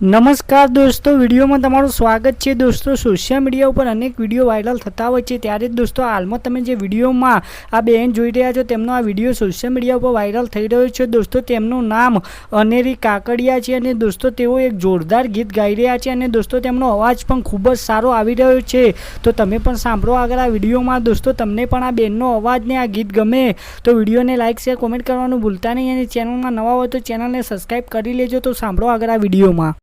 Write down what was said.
નમસ્કાર દોસ્તો, વિડીયોમાં તમારું સ્વાગત છે. દોસ્તો સોશિયલ મીડિયા ઉપર અનેક વીડિયો વાયરલ થતા હોય છે. ત્યારે જ દોસ્તો, હાલમાં તમે જે વિડીયોમાં આ બેન જોઈ રહ્યા છો, તેમનો આ વીડિયો સોશિયલ મીડિયા ઉપર વાયરલ થઈ રહ્યો છે. દોસ્તો, તેમનું નામ અનેરી કાકડિયા છે અને દોસ્તો, તેઓ એક જોરદાર ગીત ગાઈ રહ્યા છે અને દોસ્તો, તેમનો અવાજ પણ ખૂબ જ સારો આવી રહ્યો છે. તો તમે પણ સાંભળો આગળ આ વિડીયોમાં. દોસ્તો, તમને પણ આ બેનનો અવાજ ને આ ગીત ગમે તો વિડીયોને લાઇક શેર કોમેન્ટ કરવાનું ભૂલતા નહીં અને ચેનલમાં નવા હોય તો ચેનલને સબસ્ક્રાઈબ કરી લેજો. તો સાંભળો આગળ આ વિડીયોમાં.